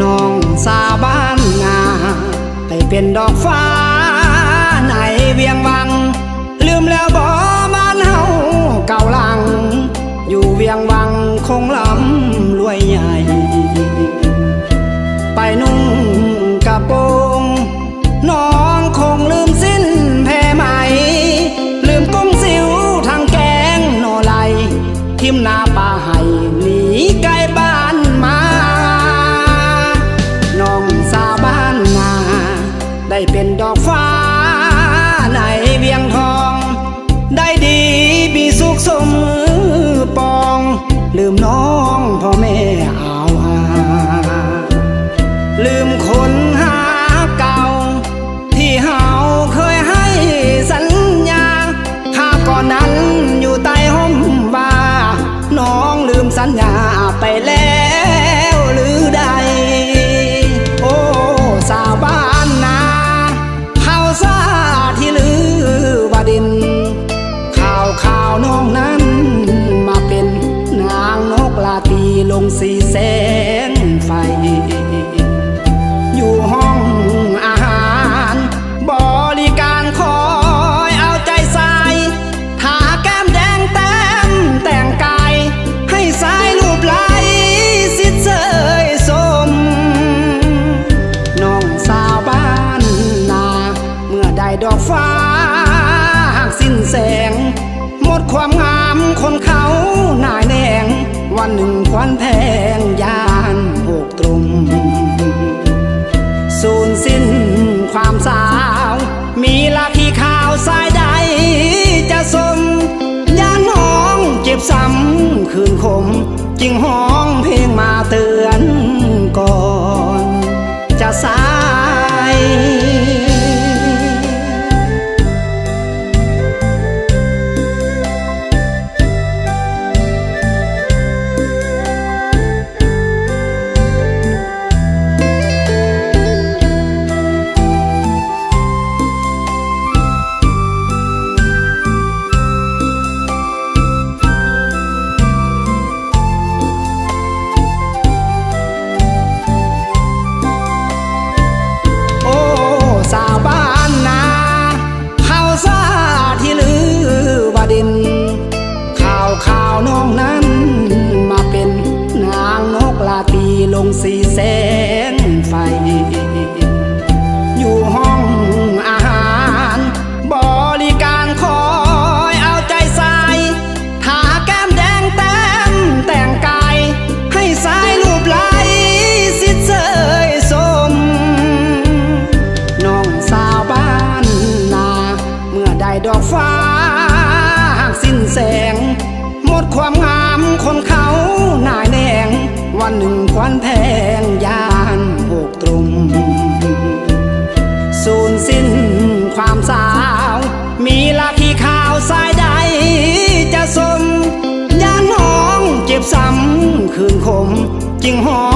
น้องสาบ้านนาไปเป็นดอกฟ้าในเวียงวัง ลืมแล้วบ่บ้านเฮาเก่าลัง อยู่เวียงวังคงลำรวยใหญ่ ไปนุ่งกระโปรงน้องคงลืมสิ้นแพ่ไหม ลืมกุ้งสิวทางแกงโนไลทิมนาป่าไห่หนีไกลบ้ เป็นดอกฟ้าในเวียงทอง ได้ดีมีสุขสมือปอง ลืมน้องพ่อแม่ วันหนึ่งควันแพงยานหกตรมสูญสิ้นความสาว มีลักขีขาวสายใดจะสมยานห้องเจ็บซ้ำคืนคมจึงห้อ ดอกฟ้าหักสิ้นแสง หมดความงามคนเขาหน่ายแนงวันหนึ่งควันแพงยานโอกตรมสูญสิ้นความสาว มีลักขีขาวสายใดจะสมยานน้องเจ็บซ้ำคืนคมจึงหอ